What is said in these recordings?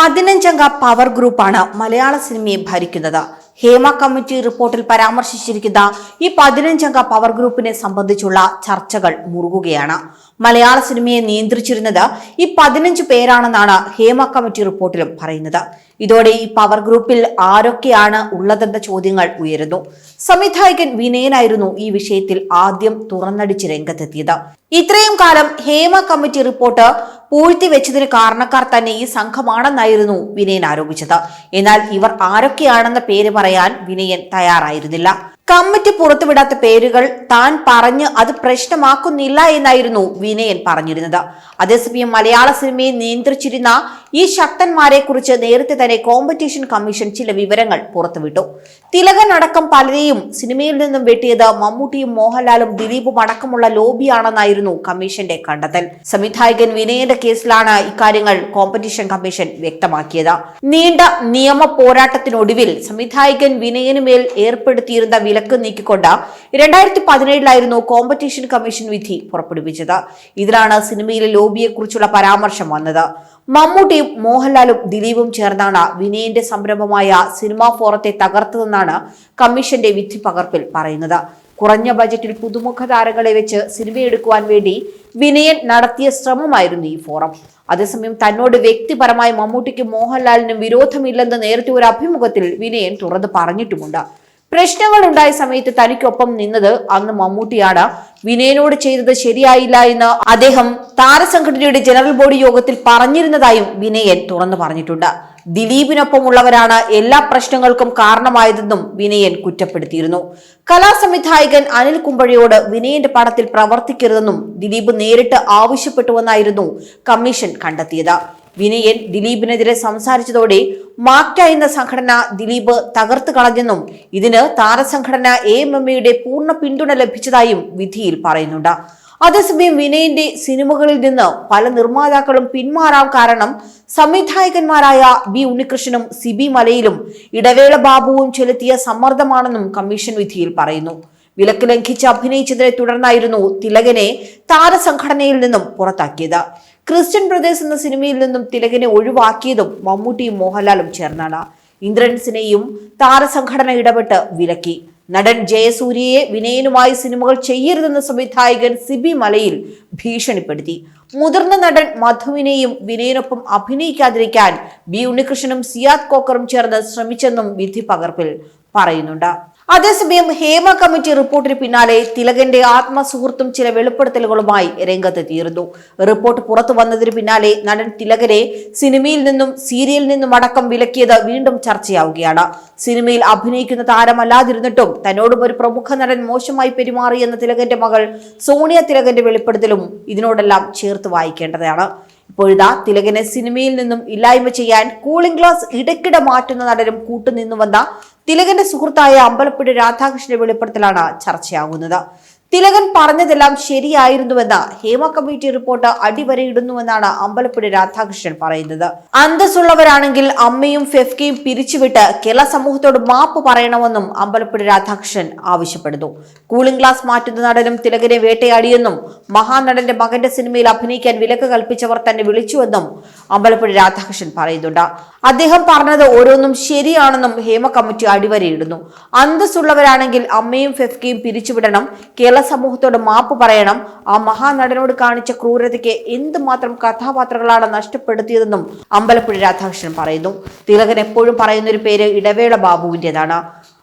പതിനഞ്ചംഗ power ഗ്രൂപ്പാണ് മലയാള സിനിമയെ ഭരിക്കുന്നത്. ഹേമ കമ്മിറ്റി റിപ്പോർട്ടിൽ പരാമർശിച്ചിരിക്കുന്ന ഈ പതിനഞ്ചംഗ പവർ ഗ്രൂപ്പിനെ സംബന്ധിച്ചുള്ള ചർച്ചകൾ മുറുകുകയാണ്. മലയാള സിനിമയെ നിയന്ത്രിച്ചിരുന്നത് ഈ പതിനഞ്ച് പേരാണെന്നാണ് ഹേമ കമ്മിറ്റി റിപ്പോർട്ടിലും പറയുന്നത്. ഇതോടെ ഈ പവർ ഗ്രൂപ്പിൽ ആരൊക്കെയാണ് ഉള്ളതെന്ന ചോദ്യങ്ങൾ ഉയരുന്നു. സംവിധായകൻ വിനയനായിരുന്നു ഈ വിഷയത്തിൽ ആദ്യം തുറന്നടിച്ച് രംഗത്തെത്തിയത്. ഇത്രയും കാലം ഹേമ കമ്മിറ്റി റിപ്പോർട്ട് പൂഴ്ത്തിവെച്ചതിന് കാരണക്കാർ തന്നെ ഈ സംഘമാണെന്നായിരുന്നു വിനയൻ ആരോപിച്ചത്. എന്നാൽ ഇവർ ആരൊക്കെയാണെന്ന പേര് പറയാൻ വിനയൻ തയ്യാറായിരുന്നില്ല. കമ്മിറ്റി പുറത്തുവിടാത്ത പേരുകൾ താൻ പറഞ്ഞ് അത് പ്രശ്നമാക്കുന്നില്ല എന്നായിരുന്നു വിനയൻ പറഞ്ഞിരുന്നത്. അതേസമയം മലയാള സിനിമയെ നിയന്ത്രിച്ചിരുന്ന ഈ ശക്തന്മാരെ കുറിച്ച് നേരത്തെ തന്നെ കോമ്പറ്റീഷൻ കമ്മീഷൻ ചില വിവരങ്ങൾ പുറത്തുവിട്ടു. തിലകൻ അടക്കം പലരെയും സിനിമയിൽ നിന്നും വെട്ടിയത് മമ്മൂട്ടിയും മോഹൻലാലും ദിലീപും അടക്കമുള്ള ലോബിയാണെന്നായിരുന്നു കമ്മീഷന്റെ കണ്ടെത്തൽ. സംവിധായകൻ വിനയന്റെ കേസിലാണ് ഇക്കാര്യങ്ങൾ കോമ്പറ്റീഷൻ കമ്മീഷൻ വ്യക്തമാക്കിയത്. നീണ്ട നിയമ പോരാട്ടത്തിനൊടുവിൽ സംവിധായകൻ വിനയനുമേൽ ഏർപ്പെടുത്തിയിരുന്ന ഏർപ്പെടുത്തിയിരുന്ന വിലക്ക് നീക്കിക്കൊണ്ട് രണ്ടായിരത്തി പതിനേഴിലായിരുന്നു കോമ്പറ്റീഷൻ കമ്മീഷൻ വിധി പുറപ്പെടുവിച്ചത്. ഇതിലാണ് സിനിമയിലെ ലോബിയെക്കുറിച്ചുള്ള പരാമർശം വന്നത്. മമ്മൂട്ടിയും മോഹൻലാലും ദിലീപും ചേർന്നാണ് വിനയന്റെ സംരംഭമായ സിനിമാ ഫോറത്തെ തകർത്തതെന്നാണ് കമ്മീഷന്റെ വിധി പകർപ്പിൽ പറയുന്നത്. കുറഞ്ഞ ബജറ്റിൽ പുതുമുഖ താരങ്ങളെ വെച്ച് സിനിമയെടുക്കുവാൻ വേണ്ടി വിനയൻ നടത്തിയ ശ്രമമായിരുന്നു ഈ ഫോറം. അതേസമയം തന്നോട് വ്യക്തിപരമായി മമ്മൂട്ടിക്കും മോഹൻലാലിനും വിരോധമില്ലെന്ന് നേരത്തെ ഒരു അഭിമുഖത്തിൽ വിനയൻ തുറന്നു പറഞ്ഞിട്ടുമുണ്ട്. പ്രശ്നങ്ങൾ ഉണ്ടായ സമയത്ത് തനിക്കൊപ്പം നിന്നത് അന്ന് മമ്മൂട്ടിയാണ്. വിനയനോട് ചെയ്തത് ശരിയായില്ല എന്ന് അദ്ദേഹം താരസംഘടനയുടെ ജനറൽ ബോഡി യോഗത്തിൽ പറഞ്ഞിരുന്നതായും വിനയൻ തുറന്നു പറഞ്ഞിട്ടുണ്ട്. ദിലീപിനൊപ്പമുള്ളവരാണ് എല്ലാ പ്രശ്നങ്ങൾക്കും കാരണമായതെന്നും വിനയൻ കുറ്റപ്പെടുത്തിയിരുന്നു. കലാസംവിധായകൻ അനിൽ കുമ്പഴയോട് വിനയന്റെ പടത്തിൽ പ്രവർത്തിക്കരുതെന്നും ദിലീപ് നേരിട്ട് ആവശ്യപ്പെട്ടുവെന്നായിരുന്നു കമ്മീഷൻ കണ്ടെത്തിയത്. വിനയൻ ദിലീപിനെതിരെ സംസാരിച്ചതോടെ മാക്ട എന്ന സംഘടന ദിലീപ് തകർത്തു കളഞ്ഞെന്നും ഇതിന് താരസംഘടന എ എം എം എയുടെ പൂർണ പിന്തുണ ലഭിച്ചതായും വിധിയിൽ പറയുന്നുണ്ട്. അതേസമയം വിനയന്റെ സിനിമകളിൽ നിന്ന് പല നിർമ്മാതാക്കളും പിന്മാറാൻ കാരണം സംവിധായകന്മാരായ ബി ഉണ്ണികൃഷ്ണനും സിബി മലയിലും ഇടവേള ബാബുവും ചെലുത്തിയ സമ്മർദ്ദമാണെന്നും കമ്മീഷൻ വിധിയിൽ പറയുന്നു. വിലക്ക് ലംഘിച്ച് അഭിനയിച്ചതിനെ തുടർന്നായിരുന്നു തിലകനെ താരസംഘടനയിൽ നിന്നും പുറത്താക്കിയത്. ക്രിസ്ത്യൻ ബ്രദേഴ്സ് എന്ന സിനിമയിൽ നിന്നും തിലകിനെ ഒഴിവാക്കിയതും മമ്മൂട്ടിയും മോഹൻലാലും ചേർന്നാണ്. ഇന്ദ്രൻസിനെയും താരസംഘടന ഇടപെട്ട് വിലക്കി. നടൻ ജയസൂര്യയെ വിനയനുമായി സിനിമകൾ ചെയ്യരുതെന്ന സംവിധായകൻ സിബി മലയിൽ ഭീഷണിപ്പെടുത്തി. മുതിർന്ന നടൻ മധുവിനെയും വിനയനൊപ്പം അഭിനയിക്കാതിരിക്കാൻ ബി ഉണ്ണികൃഷ്ണനും സിയാദ് കോക്കറും ചേർന്ന് ശ്രമിച്ചെന്നും വിധി പകർപ്പിൽ പറയുന്നുണ്ട്. അതേസമയം ഹേമ കമ്മിറ്റി റിപ്പോർട്ടിന് പിന്നാലെ തിലകന്റെ ആത്മസുഹൃത്തും ചില വെളിപ്പെടുത്തലുകളുമായി രംഗത്തെത്തിയിരുന്നു റിപ്പോർട്ട് പുറത്തു വന്നതിന് പിന്നാലെ നടൻ തിലകനെ സിനിമയിൽ നിന്നും സീരിയലിൽ നിന്നും അടക്കം വിലക്കിയത് വീണ്ടും ചർച്ചയാവുകയാണ്. സിനിമയിൽ അഭിനയിക്കുന്ന താരമല്ലാതിരുന്നിട്ടും തന്നോടും ഒരു പ്രമുഖ നടൻ മോശമായി പെരുമാറിയെന്ന തിലകന്റെ മകൾ സോണിയ തിലകന്റെ വെളിപ്പെടുത്തലും ഇതിനോടെല്ലാം ചേർത്ത് വായിക്കേണ്ടതാണ്. ഇപ്പോഴിതാ തിലകനെ സിനിമയിൽ നിന്നും ഇല്ലായ്മ ചെയ്യാൻ കൂളിംഗ് ഗ്ലാസ് ഇടയ്ക്കിടെ മാറ്റുന്ന നടനും കൂട്ടുനിന്നുവന്ന തിലകന്റെ സുഹൃത്തായ അമ്പലപ്പുഴ രാധാകൃഷ്ണന്റെ വെളിപ്പെടുത്തലാണ് ചർച്ചയാകുന്നത്. തിലകൻ പറഞ്ഞതെല്ലാം ശരിയായിരുന്നുവെന്ന് ഹേമ കമ്മിറ്റി റിപ്പോർട്ട് അടിവരയിടുന്നുവെന്നാണ് അമ്പലപ്പുഴ രാധാകൃഷ്ണൻ പറയുന്നത്. അന്തസ്സുള്ളവരാണെങ്കിൽ അമ്മയും ഫെഫ്കയും പിരിച്ചുവിട്ട് കേരള സമൂഹത്തോട് മാപ്പ് പറയണമെന്നും അമ്പലപ്പുഴ രാധാകൃഷ്ണൻ ആവശ്യപ്പെടുന്നു. കൂളിംഗ് ഗ്ലാസ് മാറ്റുന്ന നടനും തിലകനെ വേട്ടയാടിയെന്നും മഹാനടന്റെ മകന്റെ സിനിമയിൽ അഭിനയിക്കാൻ വിലക്ക് കൽപ്പിച്ചവർ തന്നെ വിളിച്ചുവെന്നും അമ്പലപ്പുഴ രാധാകൃഷ്ണൻ പറയുന്നുണ്ട്. അദ്ദേഹം പറഞ്ഞത് ഓരോന്നും ശരിയാണെന്നും ഹേമ കമ്മിറ്റി അടിവരയിടുന്നു. അന്തസ്സുള്ളവരാണെങ്കിൽ അമ്മയും ഫെഫ്കയും പിരിച്ചുവിടണം. കേരള സമൂഹത്തോട് മാപ്പ് പറയണം. ആ മഹാനടനോട് കാണിച്ച ക്രൂരതയ്ക്ക് എന്തുമാത്രം കഥാപാത്രങ്ങളാണ് നഷ്ടപ്പെടുത്തിയതെന്നും അമ്പലപ്പുഴ രാധാകൃഷ്ണൻ പറയുന്നു. തിലകൻ എപ്പോഴും പറയുന്ന ഒരു പേര് ഇടവേള ബാബുവിന്റെതാണ്.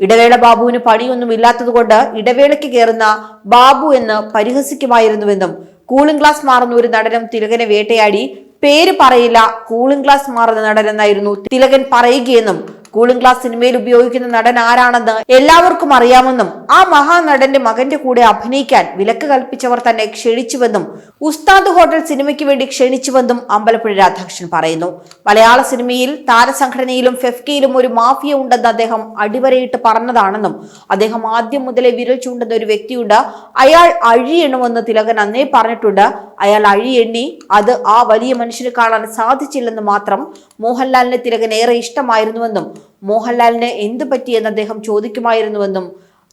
ഇടവേള ബാബുവിന് പണിയൊന്നും ഇല്ലാത്തതുകൊണ്ട് ഇടവേളയ്ക്ക് കയറുന്ന ബാബു എന്ന് പരിഹസിക്കുമായിരുന്നുവെന്നും കൂളിംഗ് ഗ്ലാസ് മാറുന്ന ഒരു നടനം തിലകനെ വേട്ടയാടി. പേര് പറയില്ല കൂളിംഗ് ഗ്ലാസ് മാറുന്ന നടനെന്നായിരുന്നു തിലകൻ പറയുകയെന്നും കൂളിംഗ് ഗ്ലാസ് സിനിമയിൽ ഉപയോഗിക്കുന്ന നടൻ ആരാണെന്ന് എല്ലാവർക്കും അറിയാമെന്നും ആ മഹാനടന്റെ മകന്റെ കൂടെ അഭിനയിക്കാൻ വിലക്ക് കൽപ്പിച്ചവർ തന്നെ ക്ഷണിച്ചുവെന്നും ഉസ്താദ് ഹോട്ടൽ സിനിമയ്ക്ക് വേണ്ടി ക്ഷണിച്ചുവെന്നും അമ്പലപ്പുഴ രാധാകൃഷ്ണൻ പറയുന്നു. മലയാള സിനിമയിൽ താരസംഘടനയിലും ഫെഫ്കയിലും ഒരു മാഫിയ ഉണ്ടെന്ന് അദ്ദേഹം അടിവരയിട്ട് പറഞ്ഞതാണെന്നും അദ്ദേഹം ആദ്യം മുതലേ വിരൽ ചൂണ്ടുന്ന ഒരു വ്യക്തിയുണ്ട്. അയാൾ അഴിയണമെന്ന് തിലകൻ അന്നേ പറഞ്ഞിട്ടുണ്ട്. അയാൾ അഴിയെണ്ണി അത് ആ വലിയ മനുഷ്യന് കാണാൻ സാധിച്ചില്ലെന്ന് മാത്രം മോഹൻലാലിന് തിലകൻ ഏറെ ഇഷ്ടമായിരുന്നുവെന്നും മോഹൻലാലിന് എന്ത് പറ്റിയെന്ന് അദ്ദേഹം ചോദിക്കുമായിരുന്നുവെന്നും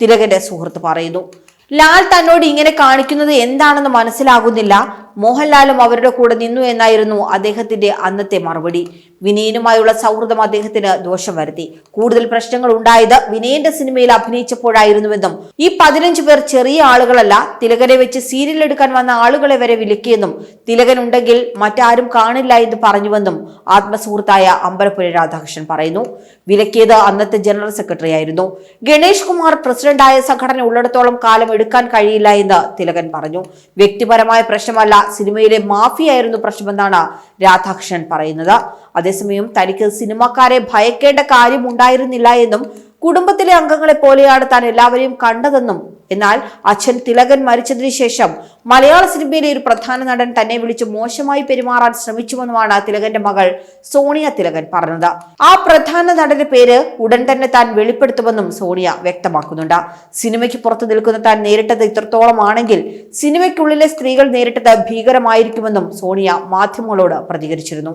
തിലകന്റെ സുഹൃത്ത് പറയുന്നു. ലാൽ തന്നോട് ഇങ്ങനെ കാണിക്കുന്നത് എന്താണെന്ന് മനസ്സിലാകുന്നില്ല. മോഹൻലാലും അവരുടെ കൂടെ നിന്നു എന്നായിരുന്നു അദ്ദേഹത്തിന്റെ അന്നത്തെ മറുപടി. വിനയനുമായുള്ള സൗഹൃദം അദ്ദേഹത്തിന് ദോഷം വരുത്തി. കൂടുതൽ പ്രശ്നങ്ങൾ ഉണ്ടായത് വിനയന്റെ സിനിമയിൽ അഭിനയിച്ചപ്പോഴായിരുന്നുവെന്നും ഈ പതിനഞ്ചു പേർ ചെറിയ ആളുകളല്ല തിലകനെ വെച്ച് സീരിയൽ എടുക്കാൻ വന്ന ആളുകളെ വരെ വിലക്കിയെന്നും തിലകൻ ഉണ്ടെങ്കിൽ മറ്റാരും കാണില്ല എന്ന് പറഞ്ഞുവെന്നും ആത്മസുഹൃത്തായ അമ്പലപ്പുഴ രാധാകൃഷ്ണൻ പറയുന്നു. വിലക്കിയത് അന്നത്തെ ജനറൽ സെക്രട്ടറി ആയിരുന്നു. ഗണേഷ് കുമാർ പ്രസിഡന്റായ സംഘടന ഉള്ളിടത്തോളം കാലം എടുക്കാൻ കഴിയില്ല എന്ന് തിലകൻ പറഞ്ഞു. വ്യക്തിപരമായ പ്രശ്നമല്ല സിനിമയിലെ മാഫിയായിരുന്നു പ്രശ്നമെന്നാണ് രാധാകൃഷ്ണൻ പറയുന്നത്. അതേസമയം തനിക്ക് സിനിമാക്കാരെ ഭയക്കേണ്ട കാര്യമുണ്ടായിരുന്നില്ല എന്നും കുടുംബത്തിലെ അംഗങ്ങളെ പോലെയാണ് താൻ എല്ലാവരെയും കണ്ടതെന്നും എന്നാൽ അച്ഛൻ തിലകൻ മരിച്ചതിനു ശേഷം മലയാള സിനിമയിലെ ഒരു പ്രധാന നടൻ തന്നെ വിളിച്ച് മോശമായി പെരുമാറാൻ ശ്രമിച്ചുവെന്നുമാണ് തിലകന്റെ മകൾ സോണിയ തിലകൻ പറഞ്ഞത്. ആ പ്രധാന നടന്റെ പേര് ഉടൻ തന്നെ താൻ വെളിപ്പെടുത്തുമെന്നും സോണിയ വ്യക്തമാക്കുന്നുണ്ട്. സിനിമയ്ക്ക് പുറത്തു നിൽക്കുന്ന താൻ നേരിട്ടത് ഇത്രത്തോളമാണെങ്കിൽ സിനിമയ്ക്കുള്ളിലെ സ്ത്രീകൾ നേരിട്ടത് ഭീകരമായിരിക്കുമെന്നും സോണിയ മാധ്യമങ്ങളോട് പ്രതികരിച്ചിരുന്നു.